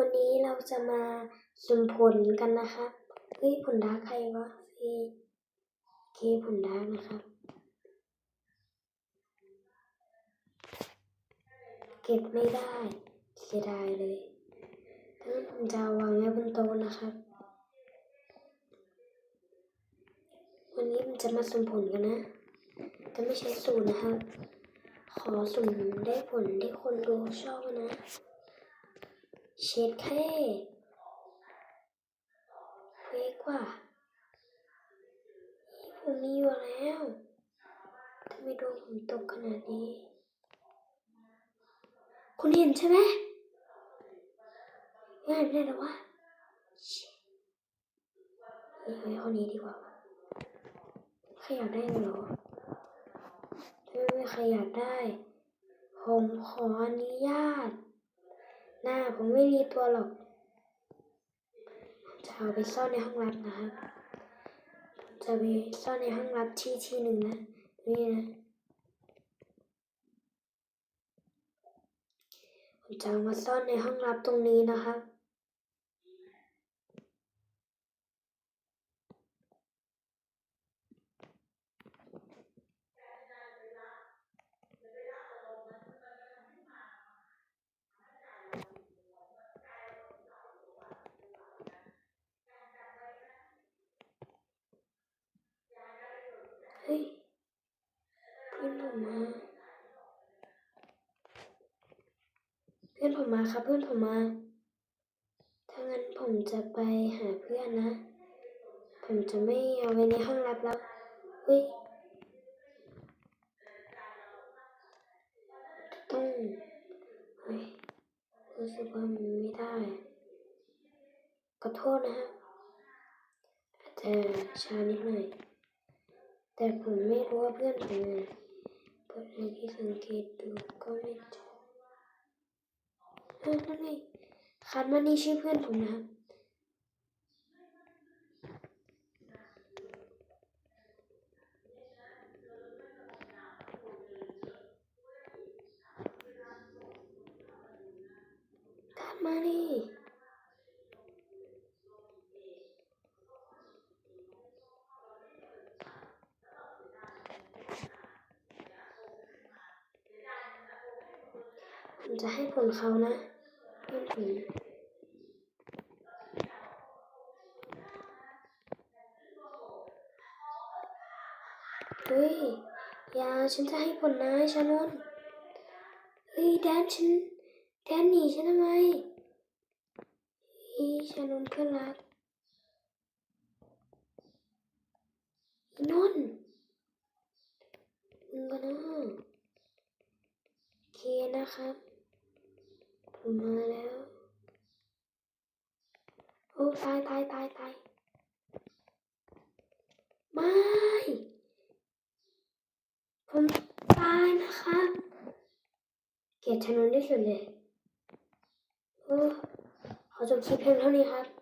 วันนี้เราจะมาสุ่มผลกันนะครับเฮ้ยผลดาร์ใครวะเฮ้ยเคผลดาร์นะครับ เก็บไม่ได้เสียดายเลยงั้นผมจะวางไว้บนโต๊ะนะครับ วันนี้ผมจะมาสุ่มผลกันนะแต่ไม่ใช่สูตรนะครับ ขอสุ่มได้ผลที่คนดูชอบนะ เช็ดแค่เวกว่านี่ผมมีอยู่แล้วทำไมดวงผมตกขนาดนี้ คุณเห็นใช่ไหมยังไงไม่ได้แล้วะเฮ้ยเฮ้ยคนนี้ดีกว่าใครอยากได้เหรอไม่มีใครอยากได้ ผมขออนุญาต หน้าผมไม่มีตัวหรอกผมจะเอาไปซ่อนในห้องลับนะครับจะไปซ่อนในห้องลับที่ที่หนึ่งนะ นี่นะ ผมจะเอามาซ่อนในห้องลับตรงนี้นะครับ เฮ้ยเพื่อนผมมา เพื่อนผมมาครับ เพื่อนผมมา ถ้างั้นผมจะไปหาเพื่อนนะ ผมจะไม่เอาไว้ในห้องลับแล้ว เฮ้ย ต้อง เฮ้ย รู้สึกว่ามันไม่ได้ ขอโทษนะฮะอาจจะช้านิดหน่อย แต่ผมไม่รู้ว่าเพื่อนผมอยู่ไหนเปิดในที่สังเกตดูก็ไม่เจอเออนั่นไงคันมานี่ชื่อเพื่อนผมนะครับคันมานี่ ผมจะให้ผลเขานะเพื่อนผมเฮ้ยยาฉันจะให้ผลนายชานนท์เฮ้ยแดนฉันแดนหนีฉันทำไมเฮ้ยชานนท์เพื่อนรักนนท์มึงกันนะโอเคนะครับ ผมมาแล้วโอ้ตายตายตายตายไม่ผมตายนะคะเกลียดชนนที่สุดเลยโอ้ขอจบคลิปเพียงเท่านี้ครับ